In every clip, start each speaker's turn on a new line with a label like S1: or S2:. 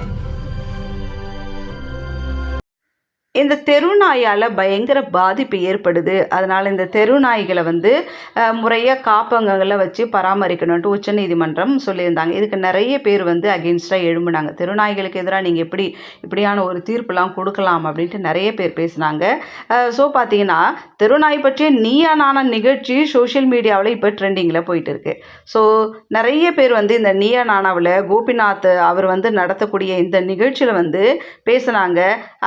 S1: Thank you. இந்த தெருநாயால் பயங்கர பாதிப்பு ஏற்படுது. அதனால் இந்த தெருநாய்களை வந்து முறையாக காப்பகங்களில் வச்சு பராமரிக்கணுன்ட்டு உச்சநீதிமன்றம் சொல்லியிருந்தாங்க. இதுக்கு நிறைய பேர் வந்து அகெயின்ஸ்டாக எழும்புனாங்க. தெருநாய்களுக்கு எதிராக நீங்கள் எப்படி இப்படியான ஒரு தீர்ப்புலாம் கொடுக்கலாம் அப்படின்ட்டு நிறைய பேர் பேசினாங்க. ஸோ பார்த்தீங்கன்னா தெருநாய் பற்றிய நீயா நானா நிகழ்ச்சி சோஷியல் மீடியாவில் இப்போ ட்ரெண்டிங்கில் போயிட்டு இருக்கு. ஸோ நிறைய பேர் வந்து இந்த நீயா நானாவில் கோபிநாத் அவர் வந்து நடத்தக்கூடிய இந்த நிகழ்ச்சியில் வந்து பேசுனாங்க.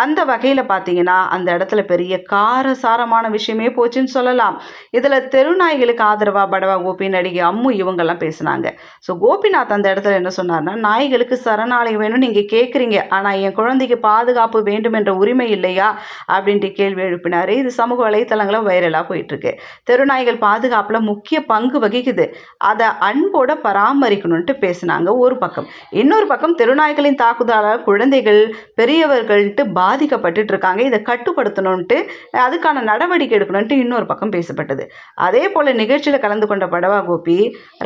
S1: அந்த வகையில் பார்த்தீங்கன்னா அந்த இடத்துல பெரிய காரசாரமான விஷயமே போச்சுன்னு சொல்லலாம். இதில் தெருநாய்களுக்கு ஆதரவாக படவா கோபி நடிகை அம்மு இவங்கெல்லாம் பேசுனாங்க. ஸோ கோபிநாத் அந்த இடத்துல என்ன சொன்னார்னா நாய்களுக்கு சரணாலயம் வேணும்னு நீங்கள் கேட்குறீங்க ஆனால் என் குழந்தைக்கு பாதுகாப்பு வேண்டும் என்ற உரிமை இல்லையா? அப்படின்ட்டு கேள்வி எழுப்பினார். இது சமூக வலைத்தளங்களில் வைரலாக போயிட்டுருக்கு. தெருநாய்கள் பாதுகாப்பில் முக்கிய பங்கு வகிக்குது. அதை அன்போட பராமரிக்கணுன்ட்டு பேசினாங்க ஒரு பக்கம். இன்னொரு பக்கம் தெருநாய்களின் தாக்குதலால் குழந்தைகள் பெரியவர்கள்ட்டு பாதிக்கப்பட்டு இருக்காங்க இதை கட்டுப்படுத்தணுன்ட்டு அதுக்கான நடவடிக்கை எடுக்கணுன்ட்டு இன்னொரு பக்கம் பேசப்பட்டது. அதே போல் நிகழ்ச்சியில் கலந்து கொண்ட படவா கோபி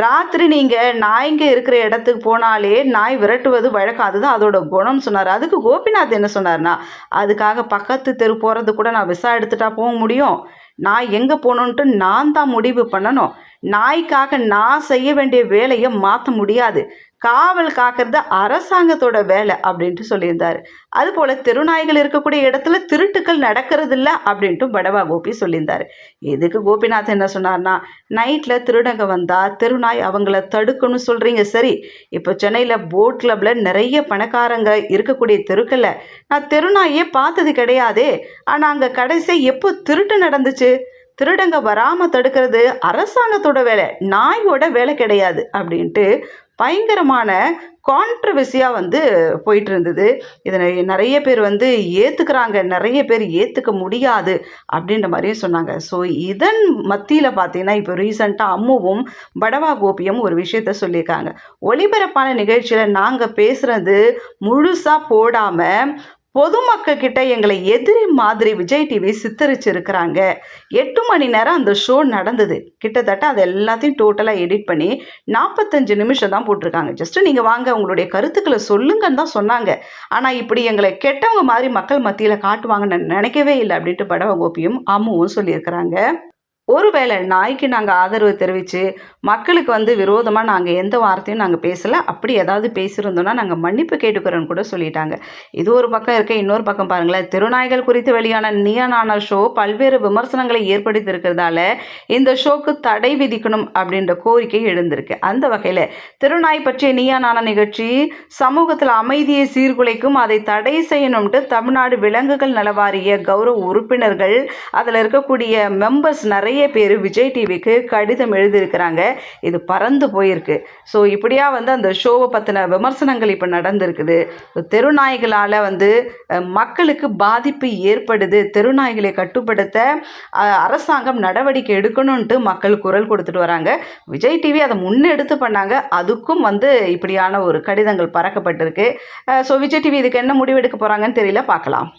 S1: ராத்திரி நீங்கள் நாய்ங்க இருக்கிற இடத்துக்கு போனாலே நாய் விரட்டுவது வழக்கம். அதுதான் அதோட குணம் சொன்னார். அதுக்கு கோபிநாத் என்ன சொன்னார்னா அதுக்காக பக்கத்து தெரு போகிறது கூட நான் விசா எடுத்துட்டா போக முடியும். நான் எங்கே போகணுன்ட்டு நான் தான் முடிவு பண்ணணும். நாய்க்காக நான் செய்ய வேண்டிய வேலையை மாற்ற முடியாது. காவல் காக்கிறது அரசாங்கத்தோட வேலை அப்படின்ட்டு சொல்லியிருந்தார். அதுபோல் திருநாய்கள் இருக்கக்கூடிய இடத்துல திருட்டுக்கள் நடக்கிறதில்ல அப்படின்ட்டு படவா கோபி சொல்லியிருந்தார். எதுக்கு கோபிநாத் என்ன சொன்னார்னா நைட்டில் திருடங்க வந்தால் திருநாய் அவங்கள தடுக்கணும்னு சொல்கிறீங்க சரி இப்போ சென்னையில் போட் கிளப்பில் நிறைய பணக்காரங்க இருக்கக்கூடிய தெருக்களில் நான் தெருநாயே பார்த்தது கிடையாதே. ஆனால் அங்கே கடைசியாக எப்போ திருட்டு நடந்துச்சு? திருடங்க வராமல் தடுக்கிறது அரசாங்கத்தோட வேலை நாயோட வேலை கிடையாது. அப்படின்ட்டு பயங்கரமான கான்ட்ரவர்சியாக வந்து போயிட்டு இருந்தது இதை நிறைய பேர் வந்து ஏற்றுக்கிறாங்க நிறைய பேர் ஏற்றுக்க முடியாது அப்படின்ற மாதிரியும் சொன்னாங்க. ஸோ இதன் மத்தியில் பார்த்தீங்கன்னா இப்போ ரீசண்டாக அம்முவும் படவா கோபியும் ஒரு விஷயத்த சொல்லியிருக்காங்க. ஒளிபரப்பான நிகழ்ச்சியில் நாங்கள் பேசுகிறது முழுசாக போடாமல் பொதுமக்கள் கிட்ட எங்களை எதிரி மாதிரி விஜய் டிவி சித்தரிச்சிருக்கிறாங்க. எட்டு மணி நேரம் அந்த ஷோ நடந்தது. கிட்டத்தட்ட அது எல்லாத்தையும் டோட்டலாக எடிட் பண்ணி நாற்பத்தஞ்சு நிமிஷம் தான் போட்டிருக்காங்க. ஜஸ்ட்டு நீங்கள் வாங்க உங்களுடைய கருத்துக்களை சொல்லுங்கன்னு தான் சொன்னாங்க. ஆனால் இப்படி எங்களை கெட்டவங்க மாதிரி மக்கள் மத்தியில் காட்டுவாங்கன்னு நினைக்கவே இல்லை அப்படின்ட்டு படவ கோபியும் அம்முவும் சொல்லியிருக்கிறாங்க. ஒருவேளை நாய்க்கு நாங்கள் ஆதரவு தெரிவித்து மக்களுக்கு வந்து விரோதமாக நாங்கள் எந்த வார்த்தையும் நாங்கள் பேசலை அப்படி ஏதாவது பேசியிருந்தோன்னா நாங்கள் மன்னிப்பு கேட்டுக்கிறோன்னு கூட சொல்லிட்டாங்க. இது ஒரு பக்கம் இருக்க இன்னொரு பக்கம் பாருங்களேன். திருநாய்கள் குறித்து வெளியான நியனான ஷோ பல்வேறு விமர்சனங்களை ஏற்படுத்தி இருக்கிறதால இந்த ஷோக்கு தடை விதிக்கணும் அப்படின்ற கோரிக்கை எழுந்திருக்கு. அந்த வகையில் திருநாய் பற்றிய நீயானான நிகழ்ச்சி சமூகத்தில் அமைதியை சீர்குலைக்கும் அதை தடை செய்யணும்ட்டு தமிழ்நாடு விலங்குகள் நலவாரிய கௌரவ உறுப்பினர்கள் அதில் இருக்கக்கூடிய மெம்பர்ஸ் நிறைய நிறைய பேர் விஜய் டிவிக்கு கடிதம் எழுதியிருக்கிறாங்க. இது பறந்து போயிருக்கு. ஸோ இப்படியா வந்து அந்த ஷோவை பற்றின விமர்சனங்கள் இப்போ நடந்திருக்குது. தெருநாய்களால் வந்து மக்களுக்கு பாதிப்பு ஏற்படுது. தெருநாய்களை கட்டுப்படுத்த அரசாங்கம் நடவடிக்கை எடுக்கணுன்ட்டு மக்கள் குரல் கொடுத்துட்டு வராங்க. விஜய் டிவி அதை முன்னெடுத்து பண்ணாங்க. அதுக்கும் வந்து இப்படியான ஒரு கடிதங்கள் பறக்கப்பட்டிருக்கு. ஸோ விஜய் டிவி இதுக்கு என்ன முடிவெடுக்க போகிறாங்கன்னு தெரியல. பார்க்கலாம்.